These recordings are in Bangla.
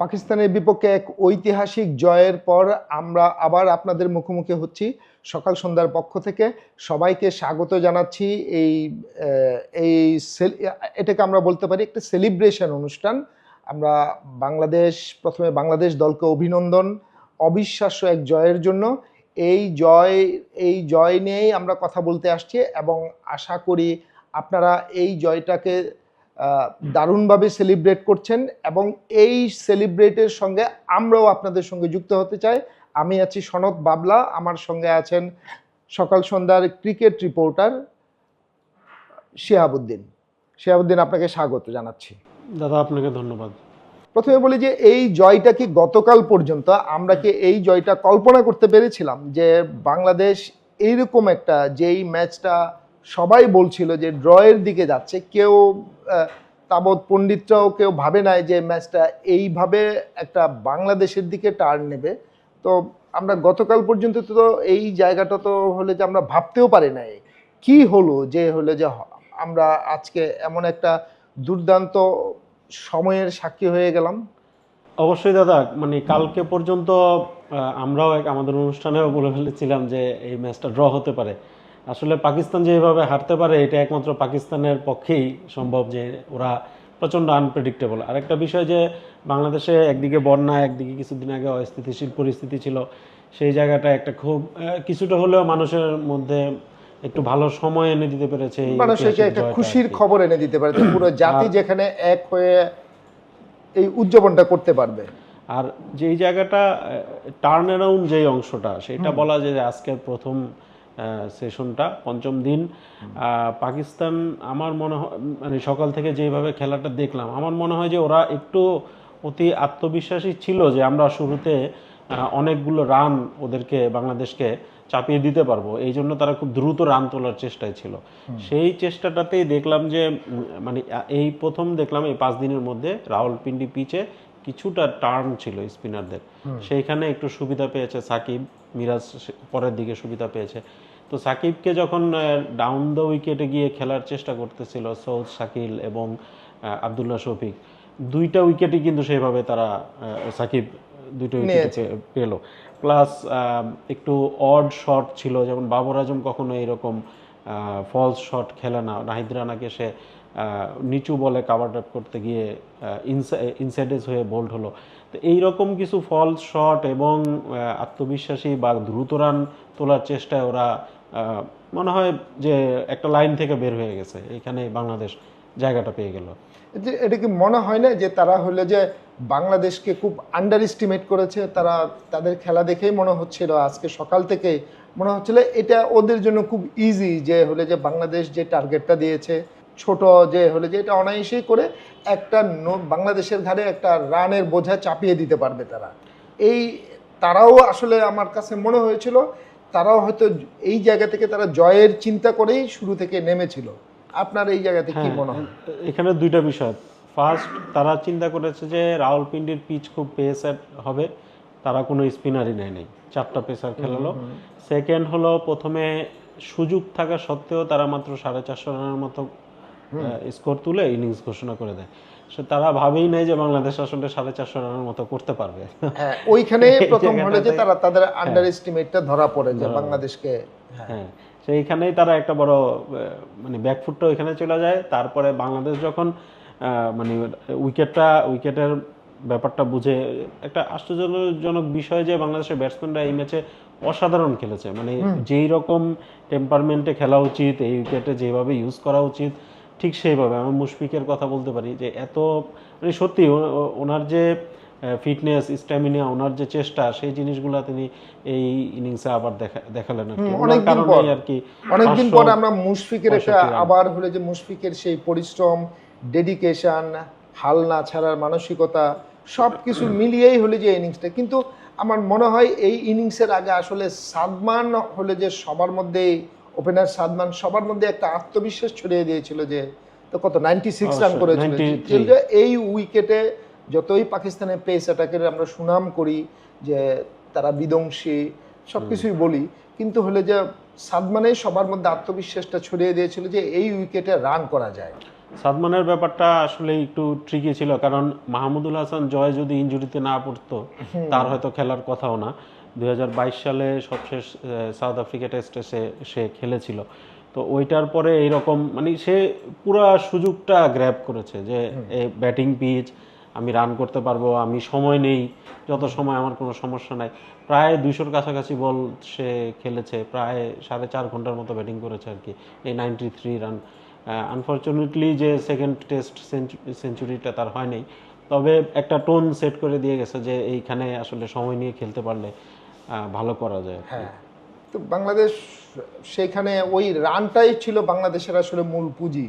পাকিস্তানের বিপক্ষে এক ঐতিহাসিক জয়ের পর আমরা আবার আপনাদের মুখোমুখি হচ্ছি। সকাল সন্ধ্যার পক্ষ থেকে সবাইকে স্বাগত জানাচ্ছি। এই এই এটাকে আমরা বলতে পারি একটা সেলিব্রেশন অনুষ্ঠান। আমরা বাংলাদেশ, প্রথমে বাংলাদেশ দলকে অভিনন্দন। অবিশ্বাস্য এক জয়ের জন্য। এই জয় এই জয় নিয়েই আমরা কথা বলতে আসছি এবং আশা করি আপনারা এই জয়টাকে দারুণভাবে সেলিব্রেট করছেন এবং এই সেলিব্রেটের সঙ্গে আমরাও আপনাদের সঙ্গে যুক্ত হতে চাই। আমি আছি সনদ বাবলা আমার সঙ্গে আছেন সকাল সন্ধ্যার ক্রিকেট রিপোর্টার শিহাবুদ্দিন। শিহাবুদ্দিন আপনাকে স্বাগত জানাচ্ছি। দাদা আপনাকে ধন্যবাদ। প্রথমে বলি যে এই জয়টা কি গতকাল পর্যন্ত? আমরা কি এই জয়টা কল্পনা করতে পেরেছিলাম যে বাংলাদেশ এইরকম একটা যেই ম্যাচটা সবাই বলছিল যে ড্রয়ের দিকে যাচ্ছে। কেউ তাবৎ পণ্ডিতরাও কেউ ভাবে নাই যে ম্যাচটা এইভাবে একটা বাংলাদেশের দিকে টার্ন নেবে। তো আমরা গতকাল পর্যন্ত তো এই জায়গাটা তো হলে যে আমরা ভাবতেও পারি নাই। কি হলো যে হলে যে আমরা আজকে এমন একটা দুর্দান্ত সময়ের সাক্ষী হয়ে গেলাম? অবশ্যই দাদা মানে কালকে পর্যন্ত আমরাও এক আমাদের অনুষ্ঠানেও বলে ফেলেছিলাম যে এই ম্যাচটা ড্র হতে পারে। আসলে পাকিস্তান যেভাবে হারতে পারে এটা একমাত্র পাকিস্তানের পক্ষেই সম্ভব যে ওরা প্রচণ্ড আনপ্রেডিক্টেবল আরেকটা বিষয় যে বাংলাদেশে একদিকে বন্যা একদিকে কিছুদিন আগে অস্থিতিশীল পরিস্থিতি ছিল। সেই জায়গাটা একটা খুব কিছুটা হলেও মানুষের মধ্যে একটু ভালো সময় এনে দিতে পেরেছে মানুষকে একটা খুশির খবর এনে দিতে পারে পুরো জাতি যেখানে এক হয়ে এই উদযাপনটা করতে পারবে। আর যেই জায়গাটা টার্ন অ্যারাউন্ড যেই অংশটা সেটা বলা যায় যে আজকের প্রথম সেশনটা পঞ্চম দিন। পাকিস্তান আমার মনে হয় মানে সকাল থেকে যেভাবে খেলাটা দেখলাম আমার মনে হয় যে ওরা একটু অতি আত্মবিশ্বাসী ছিল যে আমরা শুরুতে অনেকগুলো রান ওদেরকে বাংলাদেশকে চাপিয়ে দিতে পারব। এই জন্য তারা খুব দ্রুত রান তোলার চেষ্টায় ছিল। সেই চেষ্টাটাতেই দেখলাম যে মানে এই প্রথম দেখলাম এই পাঁচ দিনের মধ্যে রাওয়ালপিন্ডি পিচে কিছুটা টার্ন ছিল স্পিনারদের। সেইখানে একটু সুবিধা পেয়েছে সাকিব মিরাজ পরের দিকে সুবিধা পেয়েছে। তো সাকিবকে যখন ডাউন দ্য উইকেটে গিয়ে খেলার চেষ্টা করতেছিল সৌদ শাকিল এবং আবদুল্লাহ শফিক দুইটা উইকেটই কিন্তু সেইভাবে তারা সাকিব দুইটা উইকেট পেল। প্লাস একটু অড শট ছিল যেমন বাবর আজম কখনো এরকম ফলস শট খেলে না। নাহিদ রানাকে সে নিচু বলে কাভার আপ করতে গিয়ে ইনসাইডেজ হয়ে বোল্ড হলো। তো এইরকম কিছু ফলস শট এবং আত্মবিশ্বাসী বা দ্রুত রান তোলার চেষ্টায় ওরা মনে হয় যে একটা লাইন থেকে বের হয়ে গেছে। এখানে বাংলাদেশ জায়গাটা পেয়ে গেল। এটা কি মনে হয় না যে তারা হলে যে বাংলাদেশকে খুব আন্ডার এস্টিমেট করেছে? তারা তাদের খেলা দেখেই মনে হচ্ছিল, আজকে সকাল থেকে মনে হচ্ছিল এটা ওদের জন্য খুব ইজি যে হলে যে বাংলাদেশ যে টার্গেটটা দিয়েছে ছোট যে হলে যে এটা অনায়াসেই করে একটা বাংলাদেশের ঘাড়ে একটা রানের বোঝা চাপিয়ে দিতে পারবে তারা। এই তারাও আসলে আমার কাছে মনে হয়েছিল তারাও হয়তো এই জায়গা থেকে তারা জয়ের চিন্তা করেই শুরু থেকে নেমেছিল। আপনার এই জায়গাতে কি হ্যাঁ, মনে হয়? এখানে দুইটা বিষয়। ফার্স্ট তারা চিন্তা করেছে যে রাওয়ালপিন্ডির পিচ খুব পেসার হবে তারা কোনো স্পিনারই নেয় নাই চারটা পেসার খেলালো। সেকেন্ড হলো প্রথমে সুযোগ থাকা সত্ত্বেও তারা মাত্র সাড়ে চারশো রানের মতো স্কোর তুলে ইনিংস ঘোষণা করে দেয়। সে তারা ভাবেই নেই যে বাংলাদেশ আসলে সাড়ে চারশো রানের মতো করতে পারবে। হ্যাঁ ওইখানে প্রথম হলে যে তারা তাদের আন্ডার এস্টিমেটটা ধরা পড়ে যে বাংলাদেশকে হ্যাঁ সেইখানেই তারা একটা বড় মানে ব্যাকফুটটা ওইখানে চলে যায়। তারপরে বাংলাদেশ যখন মানে উইকেটটা উইকেটের ব্যাপারটা বুঝে একটা আশ্চর্যজনক বিষয় যে বাংলাদেশের ব্যাটসম্যানরা এই ম্যাচে অসাধারণ খেলেছে। মানে যেই রকম টেম্পারমেন্টে খেলা উচিত এই উইকেটে যেভাবে ইউজ করা উচিত ঠিক সেইভাবে আমি মুশফিকের কথা বলতে পারি যে এত মানে সত্যি ওনার যে ফিটনেস স্ট্যামিনা ওনার যে চেষ্টা সেই জিনিসগুলো তিনি এই ইনিংসে আবার দেখা দেখালেন আর কি। হুম, অনেকদিন পর। আর কি অনেকদিন 500 পর আমরা মুশফিকের একটা আবার হলে যে মুশফিকের সেই পরিশ্রম ডেডিকেশন হাল না ছাড়ার মানসিকতা সব কিছু মিলিয়েই হলে যে ইনিংসটা কিন্তু আমার মনে হয় এই ইনিংসের আগে আসলে সাদমান হলে যে সবার মধ্যেই ওপেনার সাদমান সবার মধ্যে একটা আত্মবিশ্বাস ছড়িয়ে দিয়েছিল যে তো কত নাইনটি সিক্স রান করেছিল। এই উইকেটে যতই পাকিস্তানের পেস অ্যাটাকের আমরা সুনাম করি যে তারা বিধ্বংসী সব কিছুই বলি কিন্তু হলে যে সাদমানেই সবার মধ্যে আত্মবিশ্বাসটা ছড়িয়ে দিয়েছিল যে এই উইকেটে রান করা যায়। সাদমানের ব্যাপারটা আসলে একটু ট্রিকি ছিল কারণ মাহমুদুল হাসান জয় যদি ইনজুরিতে না পড়তো তার হয়তো খেলার কথাও না। দুই হাজার বাইশ সালে সবশেষ সাউথ আফ্রিকা টেস্টে সে সে খেলেছিল। তো ওইটার পরে এইরকম মানে সে পুরো সুযোগটা গ্র্যাব করেছে যে এই ব্যাটিং পিচ আমি রান করতে পারব আমি সময় নেই যত সময় আমার কোনো সমস্যা নাই। প্রায় দুইশোর কাছাকাছি বল সে খেলেছে প্রায় সাড়ে চার ঘণ্টার মতো ব্যাটিং করেছে আর কি এই নাইনটি থ্রি রান আনফর্চুনেটলি যে সেকেন্ড টেস্ট সেঞ্চুরিটা তার হয় নাই তবে একটা টোন সেট করে দিয়ে গেছে যে এইখানে আসলে সময় নিয়ে খেলতে পারলে ভালো করা যায় হ্যাঁ। তো বাংলাদেশ সেখানে ওই রানটাই ছিল বাংলাদেশের আসলে মূল পুঁজি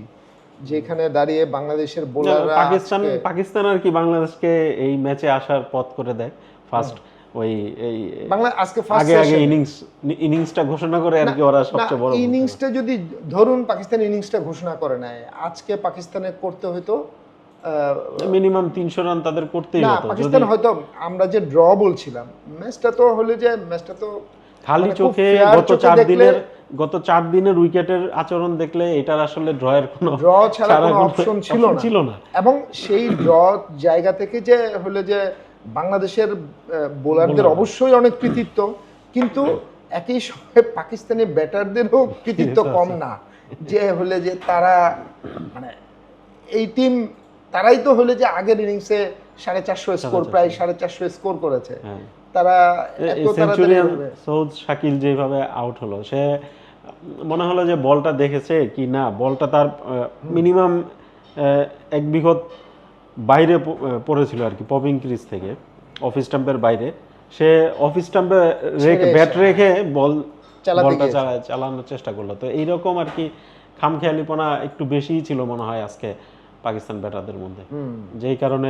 যেখানে দাঁড়িয়ে বাংলাদেশের বোলাররা পাকিস্তান পাকিস্তান আর কি বাংলাদেশকে এই ম্যাচে আসার পথ করে দেয়। ফার্স্ট ওই এই বাংলা আজকে ফার্স্ট আগে আগে ইনিংস ইনিংসটা ঘোষণা করে আর কি ওরা সবচেয়ে বড়। ইনিংসটা যদি ধরুন পাকিস্তান ইনিংসটা ঘোষণা করে নেয় আজকে পাকিস্তানে করতে হয়তো মিনিমাম তিনশো রান তাদের করতেই না পাকিস্তান হয়তো আমরা যে ড্র বলছিলাম ম্যাচটা তো হলে যে ম্যাচটা তো খালি মানে চোখে গত চার দিনের গত চার দিনের উইকেটের আচরণ দেখলে এটার আসলে ড্রয়ের কোনো ড্র ছাড়া কোনো অপশন ছিল না। ছিল না। এবং সেই ড্র জায়গা থেকে যে হলো যে বাংলাদেশের বোলারদের অবশ্যই অনেক কৃতিত্ব কিন্তু একই সময় পাকিস্তানি ব্যাটারদেরও কৃতিত্ব কম না। যে হলে যে তারা মানে এই টিম তারাই তো হলে যে আগের ইনিংসে সাড়ে চারশো স্কোর প্রায় সাড়ে চারশো স্কোর করেছে। হ্যাঁ। তারা সেঞ্চুরিয়ান সৌদ শাকিল যেভাবে আউট হলো সে মনে হলো যে বলটা দেখেছে কি না বলটা তার মিনিমাম এক বিঘত বাইরে পড়েছিল আর কি পপিং ক্রিজ থেকে অফিস স্টাম্পের বাইরে। সে অফিস স্টাম্পে রেখে ব্যাট রেখে বল বলটা চালানোর চেষ্টা করল। তো এইরকম আর কি খামখেয়ালিপনা একটু বেশিই ছিল মনে হয় আজকে। পাকিস্তান ব্যাটারদের মধ্যে। যেই কারণে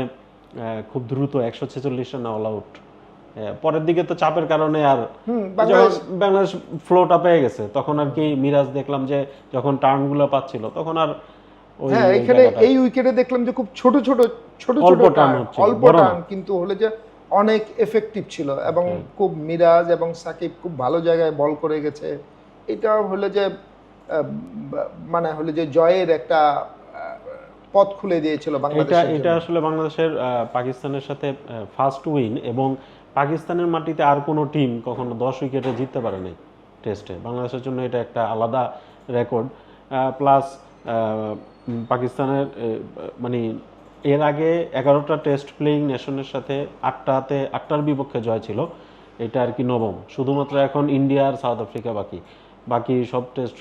খুব দ্রুত একশো ছেচল্লিশ রান অল আউট পরের দিকে তো চাপের কারণে আর বাংলাদেশ- ফ্লোটা পেয়ে গেছে তখন আর কি মিরাজ দেখলাম যে যখন টার্নগুলো পাচ্ছিল তখন আর হ্যাঁ এখানে এই উইকেটে দেখলাম যে খুব ছোট ছোট ছোট ছোট হচ্ছিল, অল্প বড় না। টান কিন্তু হলে যে অনেক এফেক্টিভ ছিল এবং খুব মিরাজ এবং সাকিব খুব ভালো জায়গায় বল করে গেছে। এটা হলে যে মানে হলে যে জয়ের একটা পথ খুলে দিয়েছিল এটা এটা আসলে বাংলাদেশের পাকিস্তানের সাথে ফার্স্ট উইন এবং পাকিস্তানের মাটিতে আর কোনো টিম কখনো দশ উইকেটে জিততে পারে নাই টেস্টে বাংলাদেশের জন্য এটা একটা আলাদা রেকর্ড প্লাস পাকিস্তানের মানে এর আগে এগারোটা টেস্ট প্লেয়িং নেশনের সাথে আটটাতে আটটার বিপক্ষে জয় ছিল। এটা আর কি নবম। শুধুমাত্র এখন ইন্ডিয়া আর সাউথ আফ্রিকা বাকি। বাকি সব টেস্ট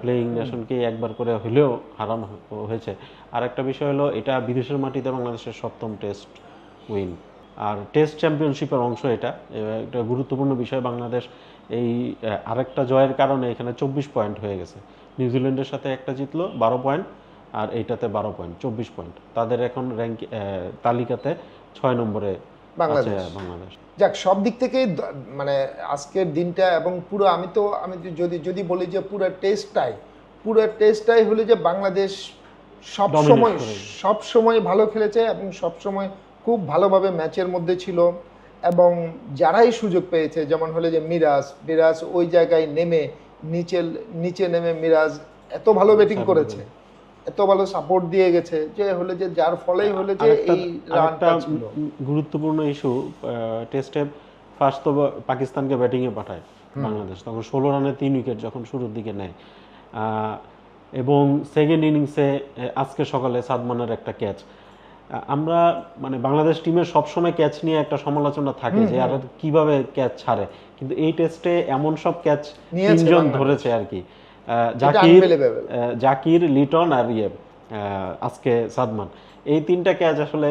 প্লেয়িং নেশনকে একবার করে হলেও হারানো হয়েছে। আর একটা বিষয় হলো এটা বিদেশের মাটিতে বাংলাদেশের সপ্তম টেস্ট উইন আর টেস্ট চ্যাম্পিয়নশিপের অংশ এটা। একটা গুরুত্বপূর্ণ বিষয় বাংলাদেশ এই আরেকটা জয়ের কারণে এখানে চব্বিশ পয়েন্ট হয়ে গেছে। নিউজিল্যান্ডের সাথে একটা জিতলো বারো পয়েন্ট আর এইটাতে বারো পয়েন্ট চব্বিশ পয়েন্ট তাদের এখন র্যাঙ্ক তালিকাতে ছয় নম্বরে বাংলাদেশ। বাংলাদেশ। যাক সব দিক থেকেই দ- মানে আজকের দিনটা এবং পুরো আমি তো আমি যদি যদি বলি যে পুরো টেস্টটাই পুরো টেস্টটাই হলো যে বাংলাদেশ সব সময় সব সময় ভালো খেলেছে এবং সব সময় খুব ভালোভাবে ম্যাচের মধ্যে ছিল এবং যারাই সুযোগ পেয়েছে যেমন হলে যে মিরাজ মিরাজ ওই জায়গায় নেমে নিচে নিচে নেমে মিরাজ এত ভালো ব্যাটিং করেছে। এত ভালো সাপোর্ট দিয়ে গেছে যে হলে যে যার ফলেই হলে যে এই রানটা গুরুত্বপূর্ণ ইস্যু টেস্টে ফার্স্ট তো পাকিস্তানকে ব্যাটিংয়ে পাঠায় বাংলাদেশ। তখন ষোলো রানে তিন উইকেট যখন শুরুর দিকে নেয়। এবং সেকেন্ড ইনিংসে আজকে সকালে সাদমানের একটা ক্যাচ আমরা মানে বাংলাদেশ টিমের সবসময় ক্যাচ নিয়ে একটা সমালোচনা থাকে যে আর কীভাবে ক্যাচ ছাড়ে। কিন্তু এই টেস্টে এমন সব ক্যাচ তিনজন ধরেছে আর কি। জাকির। জাকির লিটন আর ইয়ে আজকে সাদমান এই তিনটা ক্যাচ আসলে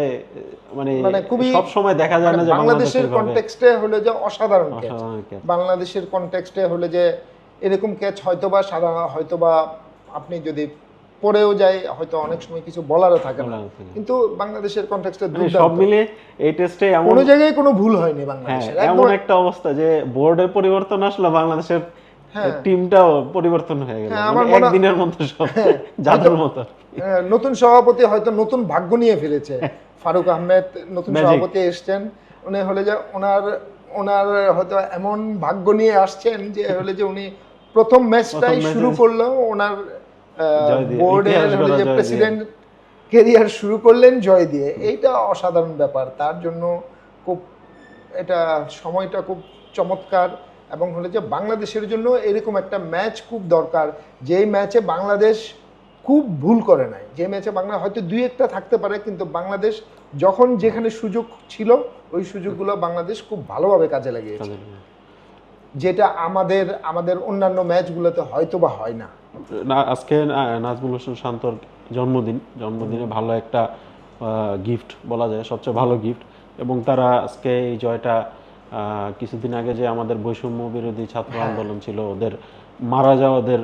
মানে মানে খুবই- সব সময় দেখা যায় না যে বাংলাদেশের কনটেক্সটে হলে যে অসাধারণ ক্যাচ বাংলাদেশের কনটেক্সটে হলে যে এরকম ক্যাচ হয়তোবা সাধারণ হয়তোবা আপনি যদি পড়েও যায় হয়তো অনেক সময় কিছু বলারও থাকে না। কিন্তু বাংলাদেশের কনটেক্সটে মানে সব মিলে এই টেস্টে এমন কোনো জায়গায় কোনো ভুল হয়নি হ্যাঁ বাংলাদেশের এমন একটা অবস্থা যে বোর্ডের পরিবর্তন আসলো বাংলাদেশের হ্যাঁ। টিমটাও পরিবর্তন হয়ে গেল। হ্যাঁ, মানে হ্যাঁ, একদিনের মধ্যে সব জাদুর মতো নতুন সভাপতি হয়তো নতুন ভাগ্য নিয়ে ফিরেছে। ফারুক আহমেদ নতুন সভাপতি এসছেন। উনি হলে যে ওনার ওনার হয়তো এমন ভাগ্য নিয়ে আসছেন যে হলে যে উনি প্রথম ম্যাচটাই শুরু করলেও ওনার বোর্ডের দিয়ে। প্রেসিডেন্ট কেরিয়ার শুরু করলেন জয় দিয়ে। এইটা অসাধারণ ব্যাপার। তার জন্য খুব এটা সময়টা খুব চমৎকার। এবং হলো যে বাংলাদেশের জন্য এরকম একটা ম্যাচ খুব দরকার যেই ম্যাচে বাংলাদেশ খুব ভুল করে নাই। যে ম্যাচে বাংলা হয়তো দুই একটা থাকতে পারে কিন্তু বাংলাদেশ যখন যেখানে সুযোগ ছিল ওই সুযোগগুলো বাংলাদেশ খুব ভালোভাবে কাজে লাগিয়েছে। যেটা আমাদের আমাদের অন্যান্য ম্যাচগুলোতে হয়তো বা হয় না। না আজকে নাজমুল হোসেন শান্তর জন্মদিন। জন্মদিনে ভালো একটা গিফট বলা যায় সবচেয়ে ভালো গিফট এবং তারা আজকে এই জয়টা কিছুদিন আগে যে আমাদের বৈষম্য বিরোধী ছাত্র। আন্দোলন ছিল ওদের মারা যাওয়াদের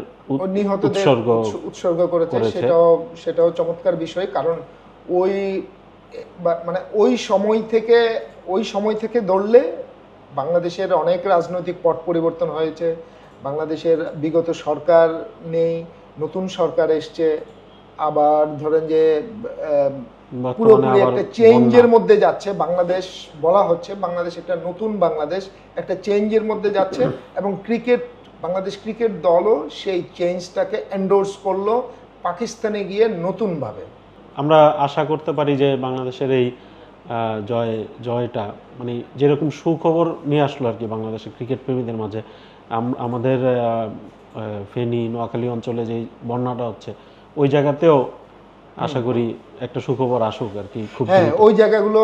উৎসর্গ উৎসর্গ করেছে করেছে। সেটাও সেটাও চমৎকার বিষয় কারণ ওই মানে ওই সময় থেকে ওই সময় থেকে ধরলে বাংলাদেশের অনেক রাজনৈতিক পট পরিবর্তন হয়েছে বাংলাদেশের বিগত সরকার নেই নতুন সরকার এসছে আবার ধরেন যে পুরোপুরি একটা চেঞ্জের মধ্যে যাচ্ছে। বাংলাদেশ বলা হচ্ছে বাংলাদেশ একটা নতুন বাংলাদেশ একটা চেঞ্জের মধ্যে যাচ্ছে এবং ক্রিকেট বাংলাদেশ ক্রিকেট দলও সেই চেঞ্জটাকে এন্ডোর্স করল পাকিস্তানে গিয়ে নতুনভাবে। আমরা আশা করতে পারি যে বাংলাদেশের এই জয় জয়টা মানে যেরকম সুখবর নিয়ে আসলো আর কি বাংলাদেশের ক্রিকেট প্রেমীদের মাঝে আমাদের ফেনী নোয়াখালী অঞ্চলে যে বন্যাটা হচ্ছে ওই জায়গাতেও আশা করি একটা সুখবর আসুক আর কি খুব হ্যাঁ ওই জায়গাগুলো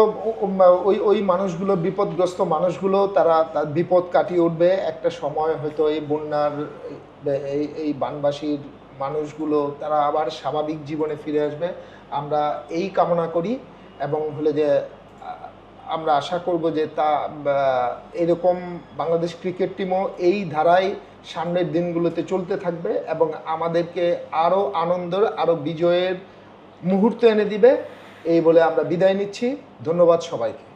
ওই ওই মানুষগুলো বিপদগ্রস্ত মানুষগুলো তারা তার বিপদ কাটিয়ে উঠবে। একটা সময় হয়তো এই বন্যার এই এই বানবাসীর মানুষগুলো তারা আবার স্বাভাবিক জীবনে ফিরে আসবে। আমরা এই কামনা করি এবং হলে যে আমরা আশা করব যে তা এরকম বাংলাদেশ ক্রিকেট টিমও এই ধারায় সামনের দিনগুলোতে চলতে থাকবে এবং আমাদেরকে আরও আনন্দের আরও বিজয়ের মুহূর্ত এনে দিবে। এই বলে আমরা বিদায় নিচ্ছি। ধন্যবাদ সবাইকে।